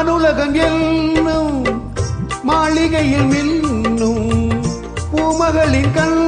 வானுலகம் என்னும் மாளிகையில் மின்னும் பூமகளின் கண்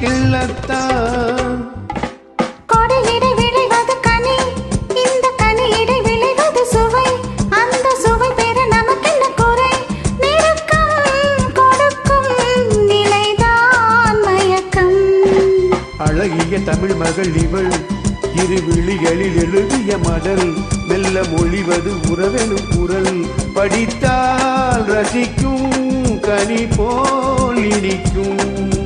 கிள்ளத்தான் கொடையிடை விளைவது கனி. இந்த கனியிடை விளைவது சுவை. அந்த சுவை பெற நமக்கென்ன குறை? நெருக்கம் கொடுக்கும் நிலைதான் மயக்கம். அழகிய தமிழ் மகள் இவள். இரு விழிகளில் எழுதிய மடல் மெல்ல மொழிவது உறவெனும் குரல். படித்தால் ரசிக்கும் கனி போல் இனிக்கும்.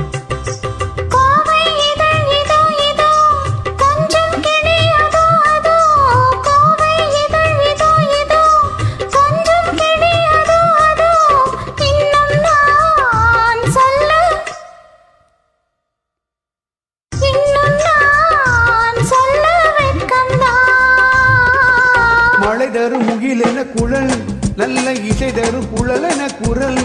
தரும் முகில் என குழல் நல்ல இசை தரும் குழல் என குரல்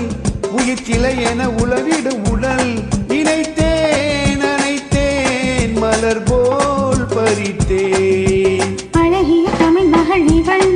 உயிர்ச்சிலை என உளவிடும் உடல். நினைத்தேன் அனைத்தேன் மலர் போல் பறித்தேன். அழகிய தமிழ் மகள் இவள்